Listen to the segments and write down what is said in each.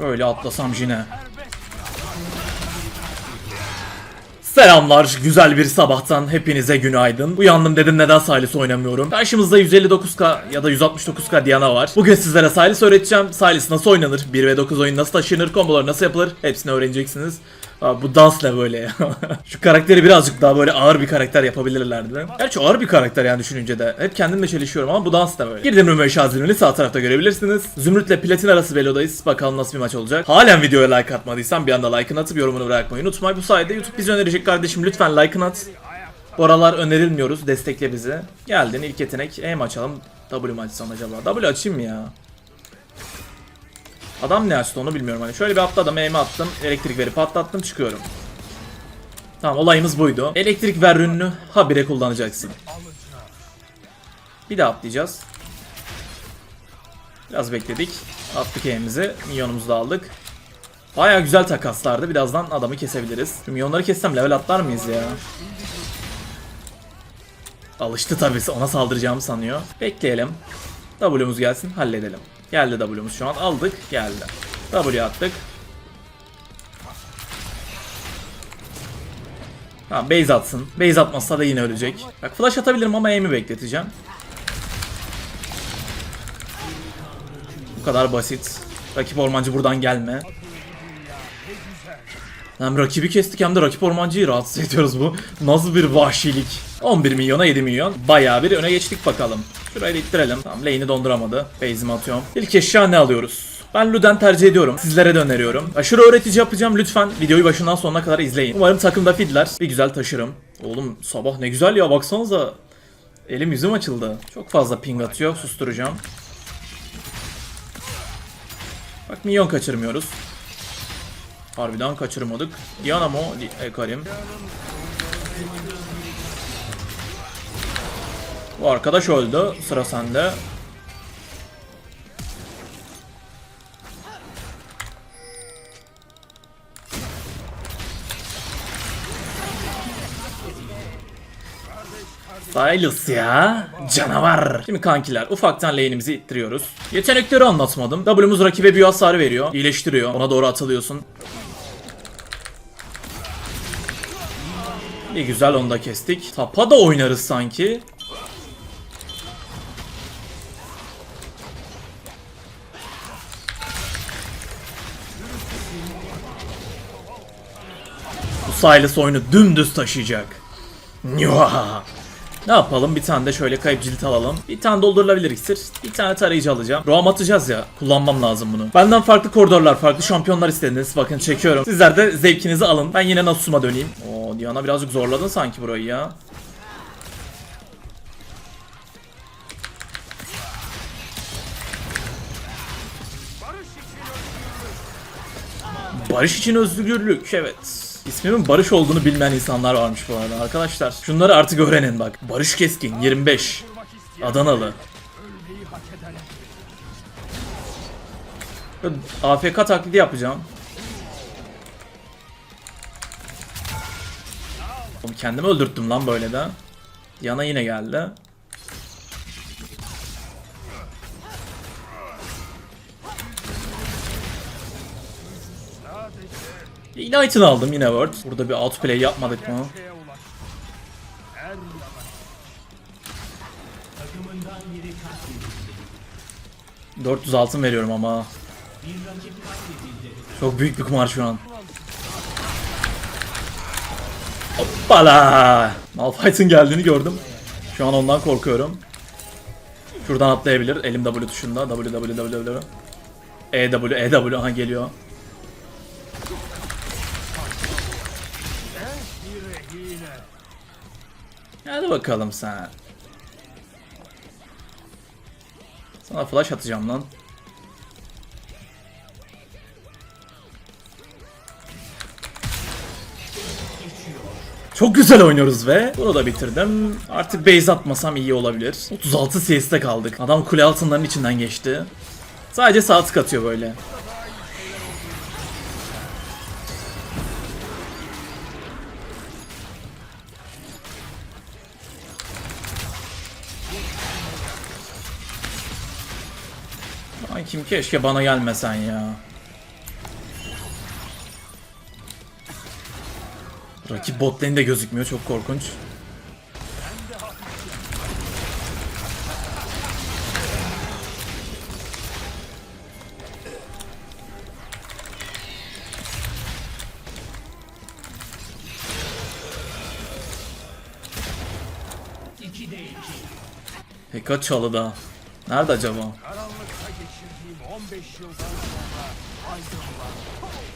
Böyle atlasam yine. Selamlar, güzel bir sabahtan hepinize günaydın. Uyandım dedim neden Sylas oynamıyorum. Karşımızda 159k ya da 169k Diana var. Bugün sizlere Sylas öğreteceğim. Sylas nasıl oynanır, 1 ve 9 oyun nasıl taşınır, kombolar nasıl yapılır hepsini öğreneceksiniz. Aa, bu dans ne böyle ya? Şu karakteri birazcık daha böyle ağır bir karakter yapabilirlerdi. Gerçi ağır bir karakter yani düşününce de. Hep kendimle çelişiyorum ama bu dans da böyle. Girdim Rümey Şazilmini sağ tarafta görebilirsiniz. Zümrüt'le Platin arası velodayız. Bakalım nasıl bir maç olacak. Halen videoya like atmadıysan bir anda like'ını atıp yorumunu bırakmayı unutma. Bu sayede YouTube bizi önerecek kardeşim lütfen like'ını at. Bu aralar önerilmiyoruz. Destekle bizi. Geldin ilk yetenek. E mi açalım? W mu açsam acaba? W açayım mı ya? Adam ne açtı onu bilmiyorum hani. Şöyle bir atladım, aim'i attım, elektrik verip patlattım, çıkıyorum. Tamam olayımız buydu. Elektrik ver ürününü habire kullanacaksın. Bir daha atlayacağız. Biraz bekledik. Attık aim'imizi. Minyonumuzu da aldık. Baya güzel takaslardı. Birazdan adamı kesebiliriz. Şu minyonları kessem level atlar mıyız ya? Alıştı tabii ona saldıracağımı sanıyor. Bekleyelim. W'muz gelsin halledelim. Geldi W'muz şu an aldık geldi. W attık. Tamam base atsın. Base atmazsa da yine ölecek. Bak flash atabilirim ama aim'i bekleteceğim. Bu kadar basit. Rakip ormancı buradan gelme. Hem rakibi kestik hem de rakip ormancıyı rahatsız ediyoruz bu. Nasıl bir vahşilik. 11 milyona 7 milyon. Bayağı bir öne geçtik bakalım. Şurayı ittirelim. Tamam lane'i donduramadı. Base'imi atıyorum. İlk eşya ne alıyoruz? Ben Luden tercih ediyorum. Sizlere de öneriyorum. Aşırı öğretici yapacağım. Lütfen videoyu başından sonuna kadar izleyin. Umarım takımda fidler. Bir güzel taşırım. Oğlum sabah ne güzel ya baksanıza. Elim yüzüm açıldı. Çok fazla ping atıyor. Susturacağım. Bak milyon kaçırmıyoruz. Harbiden kaçırmadık. Diana mı? Di- Ekarim. Bu arkadaş öldü. Sıra sende. Silas ya. Canavar. Şimdi kankiler ufaktan lane'imizi ittiriyoruz. Yetenekleri anlatmadım. W'muz rakibe büyü hasarı veriyor. İyileştiriyor. Ona doğru atılıyorsun. İyi güzel onu da kestik. Tapa da oynarız sanki. Bu Silas oyunu dümdüz taşıyacak. Ne yapalım? Bir tane de şöyle kayıp cilt alalım. Bir tane doldurulabilir iksir. Bir tane tarayıcı alacağım. Roam atacağız ya. Kullanmam lazım bunu. Benden farklı koridorlar, farklı şampiyonlar istediniz. Bakın çekiyorum. Sizler de zevkinizi alın. Ben yine Nasus'uma döneyim. Oo Diana birazcık zorladın sanki burayı ya. Barış için özgürlük evet. İsmimin Barış olduğunu bilmeyen insanlar varmış bu arada arkadaşlar. Şunları artık öğrenin bak. Barış Keskin 25. Adanalı. AFK taklidi yapacağım. Oğlum kendimi öldürttüm lan böyle de. Yana yine geldi. Ignite'ını aldım yine Word. Burada bir outplay yapmadık mı? ...400 altın veriyorum ama... Çok büyük bir kumar şu an. Hoppala! Malphite'ın geldiğini gördüm. Şu an ondan korkuyorum. Şuradan atlayabilir. Elim W tuşunda. W W W W. E W E W aha geliyor. Hadi bakalım sen. Sana flash atacağım lan. Çok güzel oynuyoruz ve bunu da bitirdim. Artık base atmasam iyi olabilir. 36 CS'de kaldık. Adam kule altınların içinden geçti. Sadece sağ tık atıyor böyle. Ay kim keşke bana gelmesen ya. Rakip bot de gözükmüyor çok korkunç. Heka çalıda. Nerede acaba? Karanlıkta geçirdiğim 15 yıldan sonra aydınlan.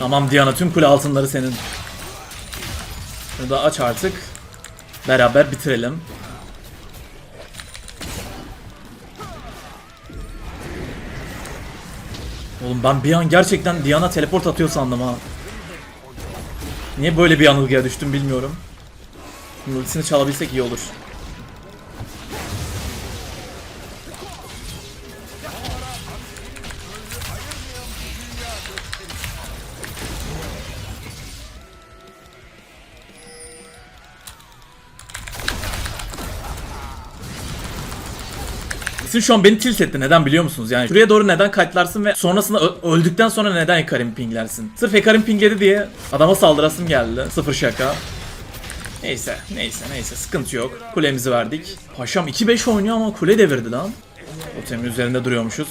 Tamam Diana tüm kule altınları senin. Bunu da aç artık. Beraber bitirelim. Oğlum ben bir an gerçekten Diana teleport atıyor sandım ha. Niye böyle bir yanılgıya düştüm bilmiyorum. Ultisini çalabilsek iyi olur. Sizin şu an beni tilt etti. Neden biliyor musunuz? Yani şuraya doğru neden kayıtlarsın ve sonrasında öldükten sonra neden Hekarim pinglersin? Sırf Hekarim pingledi diye adama saldırasım geldi. Sıfır şaka. Neyse, neyse, neyse. Sıkıntı yok. Kulemizi verdik. Paşam 2-5 oynuyor ama kule devirdi lan. Otemin üzerinde duruyormuşuz.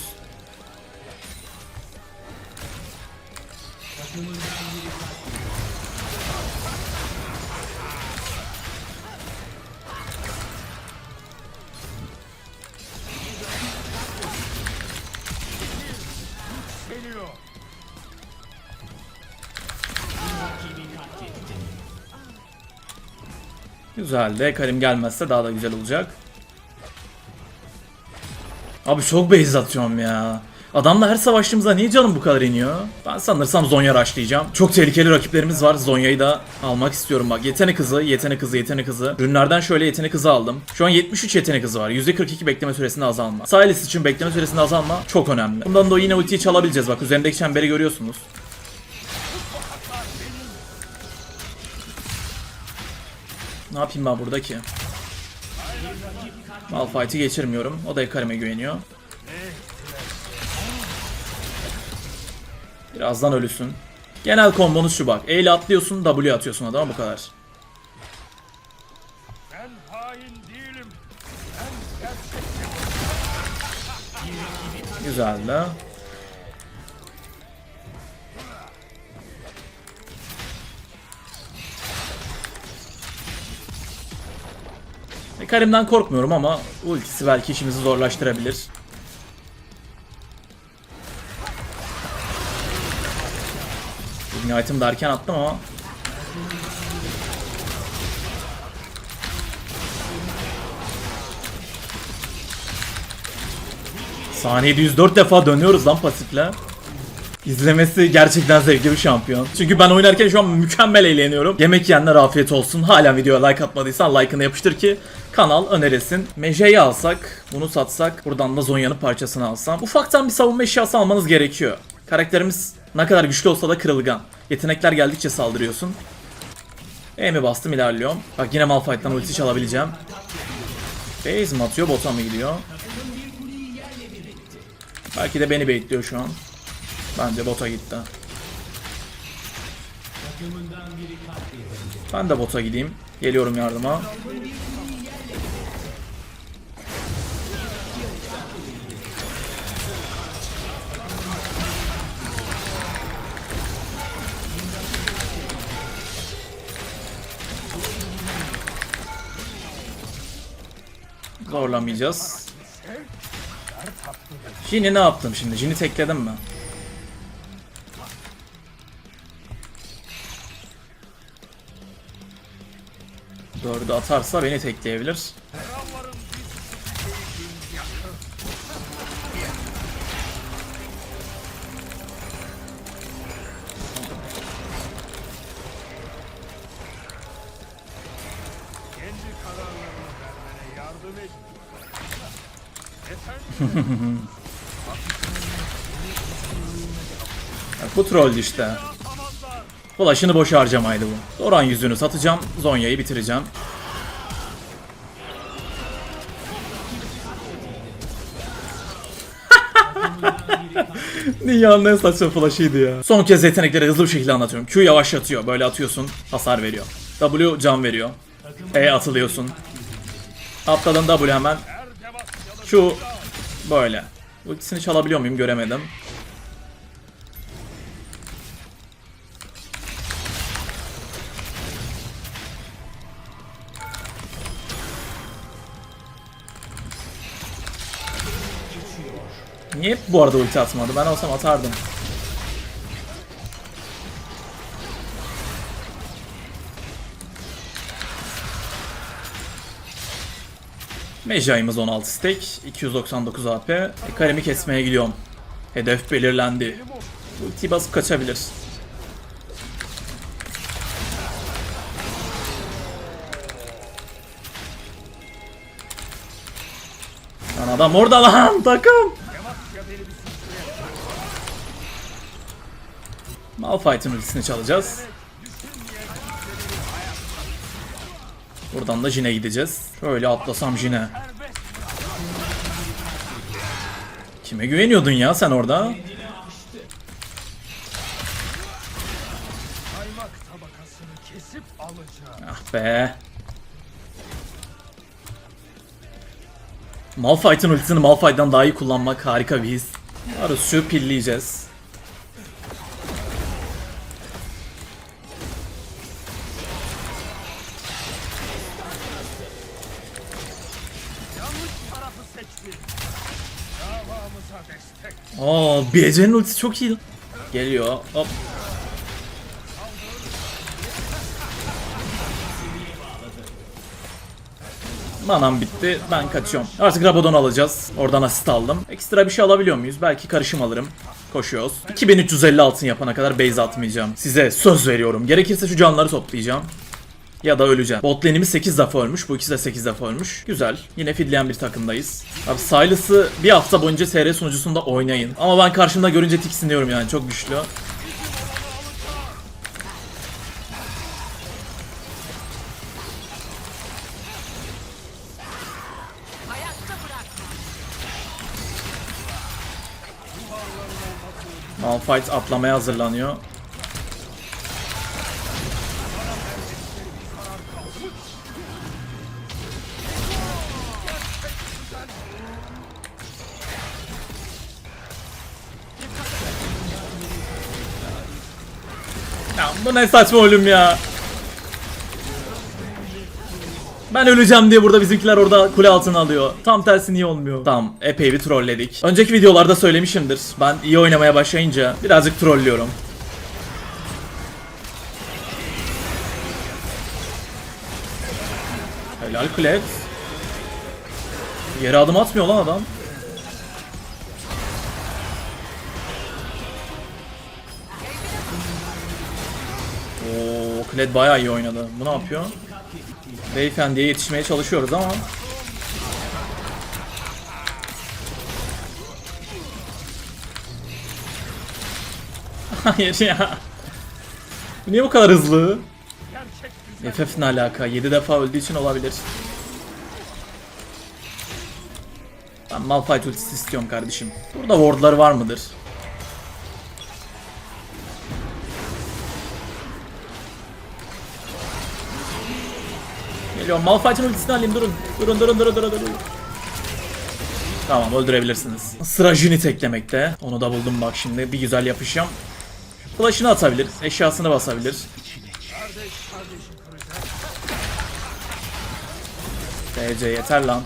Güzel de Karim gelmezse daha da güzel olacak. Abi çok base atıyorum ya. Adamla her savaştığımızda niye canım bu kadar iniyor? Ben sanırsam Zonya rushlayacağım. Çok tehlikeli rakiplerimiz var. Zonya'yı da almak istiyorum bak. Yetenek hızı, yetenek hızı, yetenek hızı. Ürünlerden şöyle yetenek hızı aldım. Şu an 73 yetenek hızı var. %42 bekleme süresinde azalma. Silas için bekleme süresinde azalma çok önemli. Bundan da yine ultiyi çalabileceğiz. Bak üzerindeki çemberi görüyorsunuz. Ne yapayım ben burada ki? Malphite'i geçirmiyorum. O da Ekarim'e güveniyor. Birazdan ölüsün. Genel kombonuz şu bak. E ile atlıyorsun, W atıyorsun adama bu kadar. Güzel de. Karim'den korkmuyorum ama ultisi belki işimizi zorlaştırabilir. Ignite'ım da erken attım ama Saniyede 104 defa dönüyoruz lan pasifle. İzlemesi gerçekten zevkli bir şampiyon. Çünkü ben oynarken şu an mükemmel eğleniyorum. Yemek yiyenler afiyet olsun. Hala videoya like atmadıysan like'ını yapıştır ki kanal öneresin. Meje'yi alsak, bunu satsak, buradan da Zonya'nın parçasını alsam. Ufaktan bir savunma eşyası almanız gerekiyor. Karakterimiz ne kadar güçlü olsa da kırılgan. Yetenekler geldikçe saldırıyorsun. E'mi bastım ilerliyorum. Bak yine Malphite'dan ulti çalabileceğim. Base mi atıyor, bota mı gidiyor? Belki de beni bekliyor şu an. Bence bota gitti. Ben de bota gideyim. Geliyorum yardıma. Zorlamayacağız. Jin'i ne yaptım şimdi? Jin'i tekledim mi? Dördü atarsa beni tekleyebilir. bu trolldü işte. Flash'ını boş harcamaydı bu. Doran yüzünü satacağım. Zonya'yı bitireceğim. Dünyanın en saçma flash'ıydı ya. Son kez yetenekleri hızlı bir şekilde anlatıyorum. Q yavaşlatıyor. Böyle atıyorsun. Hasar veriyor. W can veriyor. E atılıyorsun. Atladın W hemen. Q böyle. Ultisini çalabiliyor muyum göremedim. Niye bu arada ulti atmadı? Ben olsam atardım. Mejai'miz 16 stack, 299 AP. E, kesmeye gidiyorum. Hedef belirlendi. Ulti basıp kaçabilir. Adam orada lan takım. Malphite'ın ultisini çalacağız. Buradan da Jin'e gideceğiz. Şöyle atlasam Jin'e. Kime güveniyordun ya sen orada? Ah be. Malphite'ın ultisini Malphite'dan daha iyi kullanmak harika bir his. Varus'u pilleyeceğiz. BC'nin ultisi çok iyi. Geliyor. Hop. Manam bitti. Ben kaçıyorum. Artık Rabadon alacağız. Oradan asist aldım. Ekstra bir şey alabiliyor muyuz? Belki karışım alırım. Koşuyoruz. 2350 altın yapana kadar base atmayacağım. Size söz veriyorum. Gerekirse şu canları toplayacağım. Ya da öleceğim. Bot lane'imiz 8 defa ölmüş. Bu ikisi de 8 defa ölmüş. Güzel. Yine fidleyen bir takımdayız. Abi Silas'ı bir hafta boyunca TR sunucusunda oynayın. Ama ben karşımda görünce tiksiniyorum yani. Çok güçlü. Malphite atlamaya hazırlanıyor. Bu ne saçma ölüm ya. Ben öleceğim diye burada bizimkiler orada kule altına alıyor. Tam tersi niye olmuyor? Tamam epey bir trolledik. Önceki videolarda söylemişimdir. Ben iyi oynamaya başlayınca birazcık trollüyorum. Helal Kled. Yere adım atmıyor lan adam. Kled bayağı iyi oynadı. Bu ne yapıyor? Beyefendiye yetişmeye çalışıyoruz ama Hayır ya. Niye bu kadar hızlı? FF ne alaka? 7 defa öldüğü için olabilir. Ben Malphite ultisi istiyorum kardeşim. Burada wardları var mıdır? Geliyorum. Malphite'ın ultisini alayım. Durun. Durun durun durun durun durun. Tamam öldürebilirsiniz. Sıra Jin'i teklemekte. Onu da buldum bak şimdi. Bir güzel yapışacağım. Flash'ını atabilir. Eşyasını basabilir. TC yeter lan.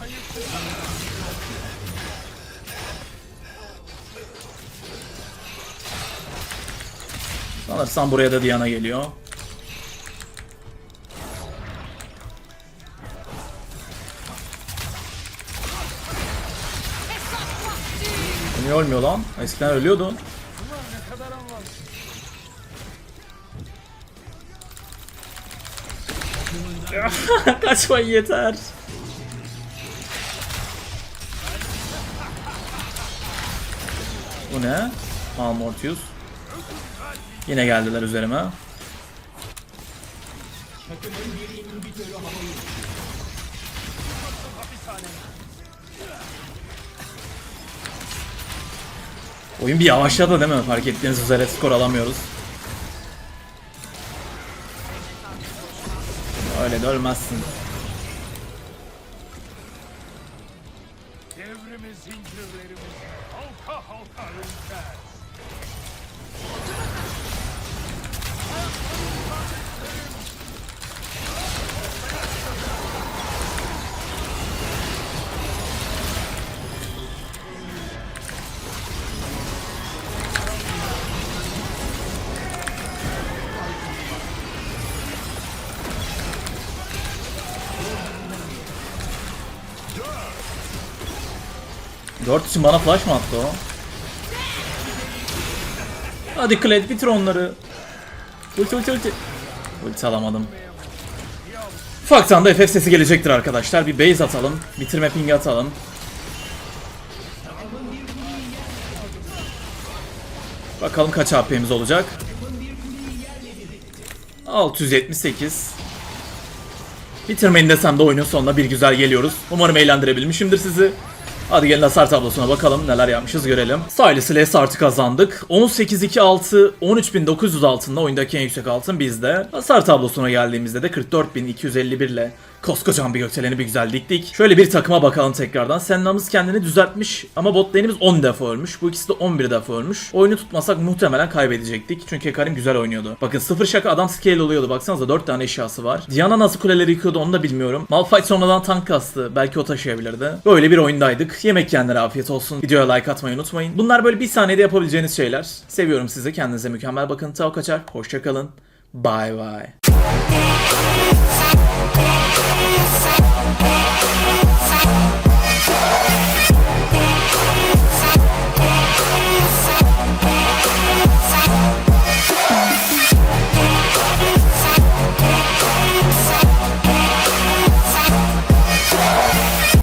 Sanırsam buraya da Diana geliyor. Niye ölmüyor lan? Eskiden ölüyordu. Kaçmayın yeter. Bu ne? Malmortius. Yine geldiler üzerime. Oyun bir yavaşladı değil mi? Fark ettiğiniz üzere skor alamıyoruz. Öyle de ölmezsin. 4 isim bana flash mı attı o? Hadi Kled bitir onları. Ulti ulti ulti. Ulti alamadım. Ufaktan da FF sesi gelecektir arkadaşlar. Bir base atalım. Bitirme pingi atalım. Bakalım kaç HP'miz olacak. 678. Bitirmeyin desem de oyunun sonuna bir güzel geliyoruz. Umarım eğlendirebilmişimdir sizi. Hadi gelin hasar tablosuna bakalım neler yapmışız görelim. Silas ile startı kazandık. 18-2-6, 13.900 altınla oyundaki en yüksek altın bizde. Hasar tablosuna geldiğimizde de 44.251 ile koskocaman bir gökdeleni bir güzel diktik. Şöyle bir takıma bakalım tekrardan. Senna'mız kendini düzeltmiş ama bot lane'imiz 10 defa ölmüş. Bu ikisi de 11 defa ölmüş. Oyunu tutmasak muhtemelen kaybedecektik. Çünkü Karim güzel oynuyordu. Bakın sıfır şaka adam scale oluyordu. Baksanıza 4 tane eşyası var. Diana nasıl kuleleri yıkıyordu onu da bilmiyorum. Malphite sonradan tank kastı. Belki o taşıyabilirdi. Böyle bir oyundaydık. Yemek yiyenlere afiyet olsun. Videoya like atmayı unutmayın. Bunlar böyle bir saniyede yapabileceğiniz şeyler. Seviyorum sizi. Kendinize mükemmel bakın. Tao kaçar. Hoşçakalın. Bye bye.